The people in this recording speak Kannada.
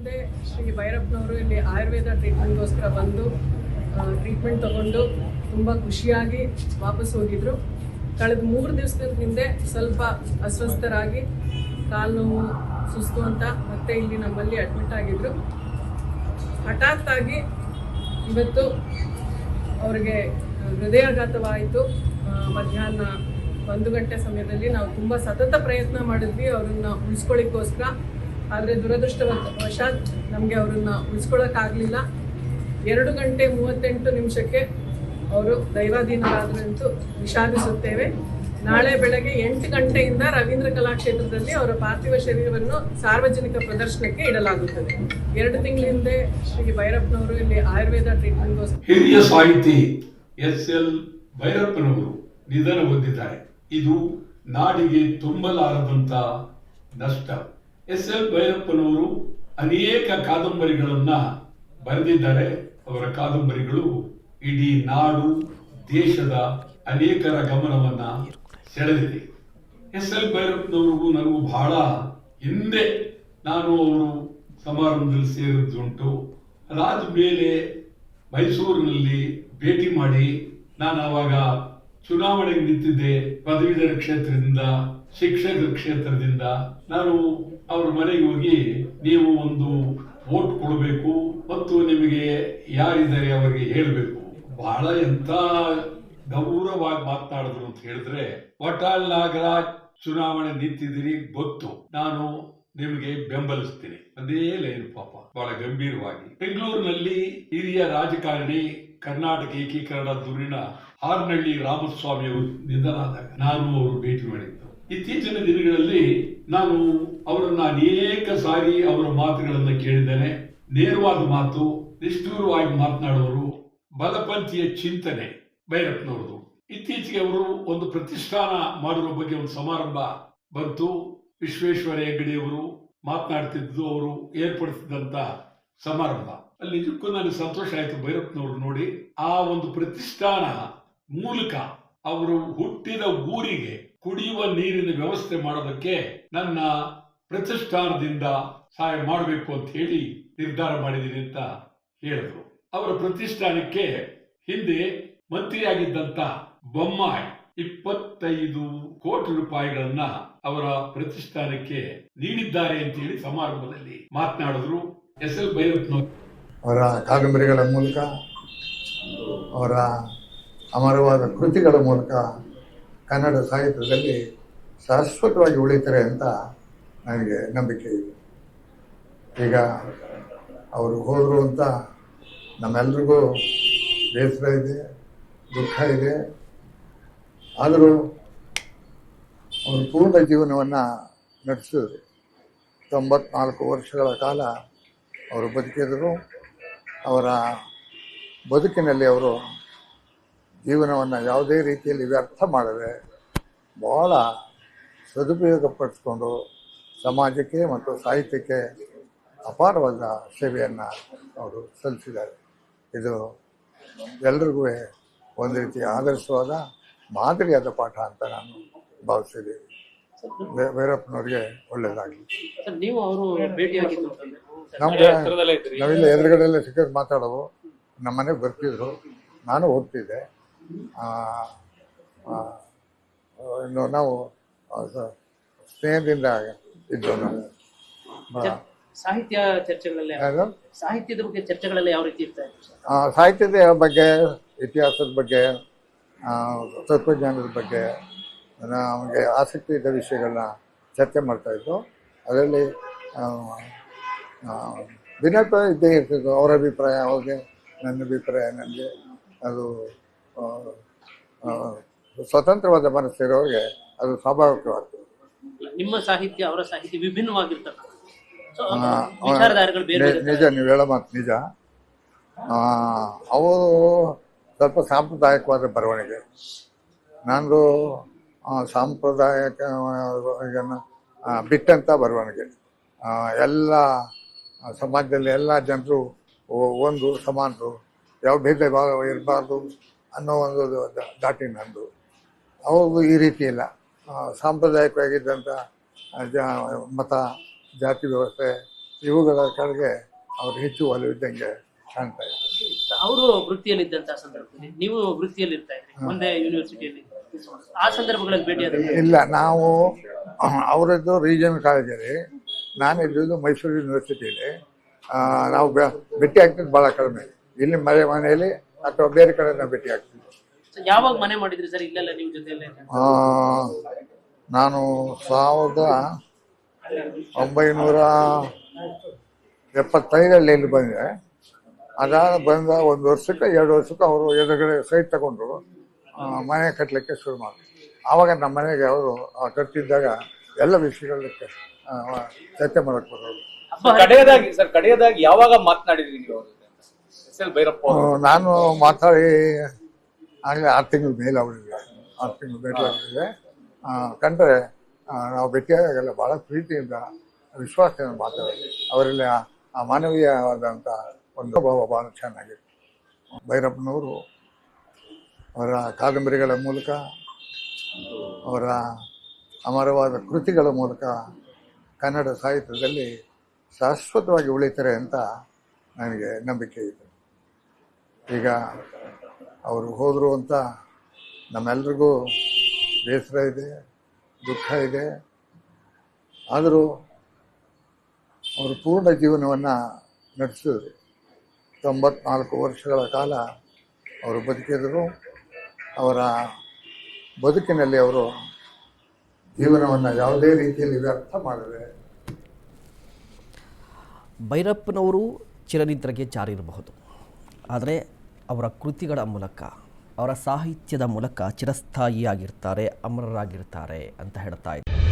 ಹಿಂದೆ ಶ್ರೀ ಭೈರಪ್ಪನವರು ಇಲ್ಲಿ ಆಯುರ್ವೇದ ಟ್ರೀಟ್ಮೆಂಟ್ಗೋಸ್ಕರ ಬಂದು ಟ್ರೀಟ್ಮೆಂಟ್ ತಗೊಂಡು ತುಂಬ ಖುಷಿಯಾಗಿ ವಾಪಸ್ ಹೋಗಿದ್ರು. ಕಳೆದ ಮೂರು ದಿವಸದ ಹಿಂದೆ ಸ್ವಲ್ಪ ಅಸ್ವಸ್ಥರಾಗಿ ಕಾಲು ನೋವು, ಸುಸ್ತು ಅಂತ ಮತ್ತೆ ಇಲ್ಲಿ ನಮ್ಮಲ್ಲಿ ಅಡ್ಮಿಟ್ ಆಗಿದ್ರು. ಹಠಾತ್ ಆಗಿ ಇವತ್ತು ಅವರಿಗೆ ಹೃದಯಾಘಾತವಾಯಿತು. ಮಧ್ಯಾಹ್ನ ಒಂದು ಗಂಟೆ ಸಮಯದಲ್ಲಿ ನಾವು ತುಂಬ ಸತತ ಪ್ರಯತ್ನ ಮಾಡಿದ್ವಿ. ಅವ್ರನ್ನ ಉಳಿಸ್ಕೊಳ್ಳಿಕ್ಕೋಸ್ಕರ ಆದರೆ ದುರದೃಷ್ಟವಶಾತ್ ನಮಗೆ ಅವರನ್ನ ಉಳಿಸ್ಕೊಳ್ಳೋಕ್ಕಾಗಲಿಲ್ಲ ಎರಡು ಗಂಟೆ ಮೂವತ್ತೆಂಟು ನಿಮಿಷಕ್ಕೆ ಅವರು ದೈವಾಧೀನರಾದರಂತೂ ವಿಷಾದಿಸುತ್ತೇವೆ. ನಾಳೆ ಬೆಳಗ್ಗೆ ಎಂಟು ಗಂಟೆಯಿಂದ ರವೀಂದ್ರ ಕಲಾಕ್ಷೇತ್ರದಲ್ಲಿ ಅವರ ಪಾರ್ಥಿವ ಶರೀರವನ್ನು ಸಾರ್ವಜನಿಕ ಪ್ರದರ್ಶನಕ್ಕೆ ಇಡಲಾಗುತ್ತದೆ. ಎರಡು ತಿಂಗಳ ಹಿಂದೆ ಶ್ರೀ ಭೈರಪ್ಪನವರು ಇಲ್ಲಿ ಆಯುರ್ವೇದ ಟ್ರೀಟ್ಮೆಂಟ್ ಹಿರಿಯ ಸಾಹಿತಿ ಎಸ್ ಎಲ್ ಭೈರಪ್ಪನವರು ನಿಧನ ಹೊಂದಿದ್ದಾರೆ. ಇದು ನಾಡಿಗೆ ತುಂಬಲಾರದಂತ ನಷ್ಟ. ಎಸ್ ಎಲ್ ಭೈರಪ್ಪನವರು ಅನೇಕ ಕಾದಂಬರಿಗಳನ್ನ ಬರೆದಿದ್ದಾರೆ. ಅವರ ಕಾದಂಬರಿಗಳು ಇಡೀ ನಾಡು, ದೇಶದ ಅನೇಕರ ಗಮನವನ್ನ ಸೆಳೆದಿದೆ. ಎಸ್ ಎಲ್ ಭೈರಪ್ಪನವ್ರಿಗೂ ನನಗೂ ಬಹಳ ಹಿಂದೆ ನಾನು ಅವರು ಸಮಾರಂಭದಲ್ಲಿ ಸೇರಿದ್ದುಂಟು. ಅದಾದ ಮೇಲೆ ಮೈಸೂರಿನಲ್ಲಿ ಭೇಟಿ ಮಾಡಿ ನಾನು ಆವಾಗ ಚುನಾವಣೆಗೆ ನಿಂತಿದ್ದೆ. ಪದವೀಧರ ಕ್ಷೇತ್ರದಿಂದ, ಶಿಕ್ಷಕರ ಕ್ಷೇತ್ರದಿಂದ ನಾನು ಅವ್ರ ಮನೆಗೆ ಹೋಗಿ ನೀವು ಒಂದು ವೋಟ್ ಕೊಡಬೇಕು ಮತ್ತು ನಿಮಗೆ ಯಾರಿದ್ದಾರೆ ಅವರಿಗೆ ಹೇಳಬೇಕು. ಬಹಳ ಎಂತ ಗೌರವವಾಗಿ ಮಾತನಾಡಿದ್ರು ಅಂತ ಹೇಳಿದ್ರೆ ವಟಾಳ್ ನಾಗರಾಜ್ ಚುನಾವಣೆ ನಿಂತಿದ್ದೀರಿ, ಗೊತ್ತು. ನಾನು ನಿಮಗೆ ಬೆಂಬಲಿಸ್ತೀನಿ. ಅದೇ ಲೈನ್ ಪಾಪ. ಬಹಳ ಗಂಭೀರವಾಗಿ. ಬೆಂಗಳೂರಿನಲ್ಲಿ ಹಿರಿಯ ರಾಜಕಾರಣಿ, ಕರ್ನಾಟಕ ಏಕೀಕರಣ ದೂರಿನ ಹಾರ್ನಹಳ್ಳಿ ರಾಮಸ್ವಾಮಿ ಅವರು ನಿಧನರಾದಾಗ ನಾನು ಅವರು ಭೇಟಿ ಮಾಡಿದ್ದು. ಇತ್ತೀಚಿನ ದಿನಗಳಲ್ಲಿ ನಾನು ಅವರನ್ನ ಅನೇಕ ಸಾರಿ ಅವರ ಮಾತುಗಳನ್ನು ಕೇಳಿದ್ದೇನೆ. ನೇರವಾದ ಮಾತು, ನಿಷ್ಠೂರವಾಗಿ ಮಾತನಾಡುವರು. ಬಲಪಂಥೀಯ ಚಿಂತನೆ ಭೈರಪ್ಪನವ್ರದು ಇತ್ತೀಚೆಗೆ ಅವರು ಒಂದು ಪ್ರತಿಷ್ಠಾನ ಮಾಡುವ ಬಗ್ಗೆ ಒಂದು ಸಮಾರಂಭ ಬಂತು. ವಿಶ್ವೇಶ್ವರ ಹೆಗ್ಗಡೆಯವರು ಮಾತನಾಡ್ತಿದ್ದು ಅವರು ಏರ್ಪಡಿಸಿದಂತ ಸಮಾರಂಭ. ಅಲ್ಲಿ ನಿಜಕ್ಕೂ ನನಗೆ ಸಂತೋಷ ಆಯಿತು ಭೈರಪ್ಪನವರು ನೋಡಿ. ಆ ಒಂದು ಪ್ರತಿಷ್ಠಾನ ಮೂಲಕ ಅವರು ಹುಟ್ಟಿದ ಊರಿಗೆ ಕುಡಿಯುವ ನೀರಿನ ವ್ಯವಸ್ಥೆ ಮಾಡೋದಕ್ಕೆ ನನ್ನ ಪ್ರತಿಷ್ಠಾನದಿಂದ ಸಹಾಯ ಮಾಡಬೇಕು ಅಂತ ಹೇಳಿ ನಿರ್ಧಾರ ಮಾಡಿದ್ದೀನಿ ಅಂತ ಹೇಳಿದ್ರು. ಅವರ ಪ್ರತಿಷ್ಠಾನಕ್ಕೆ ಹಿಂದೆ ಮಂತ್ರಿಯಾಗಿದ್ದಂತ ಬೊಮ್ಮಾಯಿ ಇಪ್ಪತ್ತೈದು ಕೋಟಿ ರೂಪಾಯಿಗಳನ್ನ ಅವರ ಪ್ರತಿಷ್ಠಾನಕ್ಕೆ ನೀಡಿದ್ದಾರೆ ಅಂತ ಹೇಳಿ ಸಮಾರಂಭದಲ್ಲಿ ಮಾತನಾಡಿದ್ರು. ಎಸ್ ಎಲ್ ಅವರ ಕಾದಂಬರಿಗಳ ಮೂಲಕ, ಅವರ ಅಮರವಾದ ಕೃತಿಗಳ ಮೂಲಕ ಕನ್ನಡ ಸಾಹಿತ್ಯದಲ್ಲಿ ಶಾಶ್ವತವಾಗಿ ಉಳಿತಾರೆ ಅಂತ ನನಗೆ ನಂಬಿಕೆ ಇದೆ. ಈಗ ಅವರು ಹೋದರು ಅಂತ ನಮ್ಮೆಲ್ರಿಗೂ ಬೇಸರ ಇದೆ, ದುಃಖ ಇದೆ. ಆದರೂ ಅವರು ಪೂರ್ಣ ಜೀವನವನ್ನು ನಡೆಸಿದ್ರು. ತೊಂಬತ್ನಾಲ್ಕು ವರ್ಷಗಳ ಕಾಲ ಅವರು ಬದುಕಿದರು. ಅವರ ಬದುಕಿನಲ್ಲಿ ಅವರು ಜೀವನವನ್ನು ಯಾವುದೇ ರೀತಿಯಲ್ಲಿ ವ್ಯರ್ಥ ಮಾಡದೆ ಭಾಳ ಸದುಪಯೋಗಪಡಿಸ್ಕೊಂಡು ಸಮಾಜಕ್ಕೆ ಮತ್ತು ಸಾಹಿತ್ಯಕ್ಕೆ ಅಪಾರವಾದ ಸೇವೆಯನ್ನು ಅವರು ಸಲ್ಲಿಸಿದ್ದಾರೆ. ಇದು ಎಲ್ರಿಗೂ ಒಂದು ರೀತಿಯ ಆದರ್ಶವಾದ ಮಾದರಿಯಾದ ಪಾಠ ಅಂತ ನಾನು ಭಾವಿಸಿದ್ದೀನಿ ಭೈರಪ್ಪನವ್ರಿಗೆ ಒಳ್ಳೆಯದಾಗಲಿ. ಸರ್ ನೀವು ಅವರು ಭೇಟಿಯಾಗಿದ್ದು ಅಂತಂದ್ರೆ ನಮ್ಗೆ ನಾವಿಲ್ಲ ಎದುರುಗಡೆಲ್ಲ ಸಿಕ್ಕಕ್ಕೆ ಮಾತಾಡೋವು ನಮ್ಮ ಮನೆಗೆ ಬರ್ತಿದ್ರು. ನಾನು ಹೋಗ್ತಿದ್ದೆ. ಆ, ಆ, ಇನ್ನು ನಾವು ಸ್ನೇಹದಿಂದ ಇದ್ದು ನಾವು ಸಾಹಿತ್ಯ ಚರ್ಚೆಗಳಲ್ಲಿ? ಸಾಹಿತ್ಯದ ಬಗ್ಗೆ ಚರ್ಚೆಗಳಲ್ಲಿ ಯಾವ ರೀತಿ ಇರ್ತಾ ಸಾಹಿತ್ಯದ ಬಗ್ಗೆ ಇತಿಹಾಸದ ಬಗ್ಗೆ ತತ್ವಜ್ಞಾನದ ಬಗ್ಗೆ ನಮಗೆ ಆಸಕ್ತಿ ಇದ್ದ ವಿಷಯಗಳನ್ನ ಚರ್ಚೆ ಮಾಡ್ತಾ ಇದ್ದು ಅದರಲ್ಲಿ ಭಿನ್ನತ್ವ ಇದ್ದೇ ಇರ್ತಿತ್ತು ಅವರ ಅಭಿಪ್ರಾಯ ಅವ್ರಿಗೆ ನನ್ನ ಅಭಿಪ್ರಾಯ ನನಗೆ ಅದು ಸ್ವತಂತ್ರವಾದ ಮನಸ್ಸಿರೋರಿಗೆ ಅದು ಸ್ವಾಭಾವಿಕವಾಗ್ತದೆ ನಿಮ್ಮ ಸಾಹಿತ್ಯ ಅವರ ಸಾಹಿತ್ಯ ವಿಭಿನ್ನವಾಗಿರ್ತಕ್ಕಂಥ. ಸೊ ವಿಚಾರಧಾರೆಗಳು ಬೇರೆ ನಿಜ ನೀವು ಹೇಳೋ ಮಾತು ನಿಜ. ಅವರು ಸ್ವಲ್ಪ ಸಾಂಪ್ರದಾಯಿಕವಾದ ಬರವಣಿಗೆ. ನಾನು ಸಾಂಪ್ರದಾಯಿಕ ಬಿಟ್ಟಂಥ ಆ, ಬಿಟ್ಟಂತ ಬರವಣಿಗೆ. ಎಲ್ಲ ಸಮಾಜದಲ್ಲಿ ಎಲ್ಲ ಜನರು ಒಂದು ಸಮಾನರು ಯಾವ ಭೇದ ಭಾವ ಇರಬಾರ್ದು ಅನ್ನೋ ಒಂದು ದಾಟಿ ನಂದು. ಅವ್ರದ್ದು ಈ ರೀತಿ ಇಲ್ಲ. ಸಾಂಪ್ರದಾಯಿಕವಾಗಿದ್ದಂಥ ಮತ ಜಾತಿ ವ್ಯವಸ್ಥೆ ಇವುಗಳ ಕಡೆಗೆ ಅವರು ಹೆಚ್ಚು ಒಲವಿದ್ದಂಗೆ ಕಾಣ್ತಾ ಇದೆ ಅವರು ವೃತ್ತಿಯಲ್ಲಿದ್ದಂತಹ ಸಂದರ್ಭದಲ್ಲಿ ನೀವು ವೃತ್ತಿಯಲ್ಲಿ ಇರ್ತಾ ಇದ್ರಿ ಒಂದೇ ಯೂನಿವರ್ಸಿಟಿಯಲ್ಲಿ ಆ ಸಂದರ್ಭಗಳಲ್ಲಿ ಭೇಟಿಯಾದ ಇಲ್ಲ ನಾವು ಅವರದ್ದು ರೀಜನ್ ಕಾಲೇಜಲ್ಲಿ ನಾನು ಇದ್ದಿದ್ದು ಮೈಸೂರು ಯೂನಿವರ್ಸಿಟಿಯಲ್ಲಿ ನಾವು ಭೇಟಿ ಆಗ್ತಿದ್ದು ಭಾಳ ಕಡಿಮೆ. ಇಲ್ಲಿ ಮನೆ ಮನೆಯಲ್ಲಿ ಅಥವಾ ಬೇರೆ ಕಡೆ ನಾವು ಭೇಟಿ ಆಗ್ತಿದ್ವಿ. ಯಾವಾಗ ಮನೆ ಮಾಡಿದ್ರಿ ಸರ್? ಇಲ್ಲೆಲ್ಲ ನೀವು ಜೊತೆಯಲ್ಲೇ ಆ, ನಾನು ಸಾವಿರದ ಒಂಬೈನೂರ ಎಪ್ಪತ್ತೈದರಲ್ಲಿ ಇಲ್ಲಿ ಬಂದೆ. ಅದಾದ ಬಂದ ಒಂದು ವರ್ಷಕ್ಕೆ ಎರಡು ವರ್ಷಕ್ಕೆ ಅವರು ಎದುರುಗಡೆ ಸೈಟ್ ತಗೊಂಡ್ರು ಆ, ಮನೆ ಕಟ್ಟಲಿಕ್ಕೆ ಶುರು ಮಾಡಿದ್ರು. ಆವಾಗ ನಮ್ಮ ಮನೆಗೆ ಅವರು ಕಟ್ಟಿದ್ದಾಗ ಎಲ್ಲ ವಿಷಯಗಳಕ್ಕೆ ಆ, ಚರ್ಚೆ ಮಾಡಕ್ಕೆ ಬರೋರು ಕಡೆಯದಾಗಿ ಸರ್ ಕಡೆಯದಾಗಿ ಯಾವಾಗ ಮಾತನಾಡಿದ್ರಿ ನೀವು ಅವ್ರ? ಜೊತೆ ಎಸ್ ಎಲ್ ಭೈರಪ್ಪ ಆ, ಅವರು ನಾನು ಮಾತಾಡಿ ಆಗಲೇ ಆರು ತಿಂಗಳು ಮೇಲೆ ಅವಳಿಗೆ ಆರು ತಿಂಗಳು ಭೇಟಿ ಅವಳಿದೆ ಕಂಡ್ರೆ ನಾವು ಭೇಟಿಯಾಗೆಲ್ಲ ಭಾಳ ಪ್ರೀತಿಯಿಂದ, ವಿಶ್ವಾಸದಿಂದ ಮಾತಾಡಿ ಅವರಲ್ಲಿ ಆ- ಮಾನವೀಯವಾದಂಥ ಒಂದು ಭಾವ ಭಾಳ ಚೆನ್ನಾಗಿತ್ತು ಭೈರಪ್ಪನವರು ಅವರ ಕಾದಂಬರಿಗಳ ಮೂಲಕ, ಅವರ ಅಮರವಾದ ಕೃತಿಗಳ ಮೂಲಕ ಕನ್ನಡ ಸಾಹಿತ್ಯದಲ್ಲಿ ಶಾಶ್ವತವಾಗಿ ಉಳಿತಾರೆ ಅಂತ ನನಗೆ ನಂಬಿಕೆ ಇದೆ. ಈಗ ಅವರು ಹೋದರು ಅಂತ ನಮ್ಮೆಲ್ರಿಗೂ ಬೇಸರ ಇದೆ, ದುಃಖ ಇದೆ. ಆದರೂ ಅವರು ಪೂರ್ಣ ಜೀವನವನ್ನು ನಡೆಸಿದ್ರು. ತೊಂಬತ್ನಾಲ್ಕು ವರ್ಷಗಳ ಕಾಲ ಅವರು ಬದುಕಿದರು. ಅವರ ಬದುಕಿನಲ್ಲಿ ಅವರು ಜೀವನವನ್ನು ಯಾವುದೇ ರೀತಿಯಲ್ಲಿ ವ್ಯರ್ಥ ಮಾಡಿದೆ ಭೈರಪ್ಪನವರು ಚಿರನಿದ್ರೆಗೆ ಜಾರಿರಬಹುದು. ಆದರೆ ಅವರ ಕೃತಿಗಳ ಮೂಲಕ ಅವರ ಸಾಹಿತ್ಯದ ಮೂಲಕ ಚಿರಸ್ಥಾಯಿಯಾಗಿರ್ತಾರೆ ಅಮರರಾಗಿರ್ತಾರೆ ಅಂತ ಹೇಳ್ತಾ ಇದ್ದಾರೆ.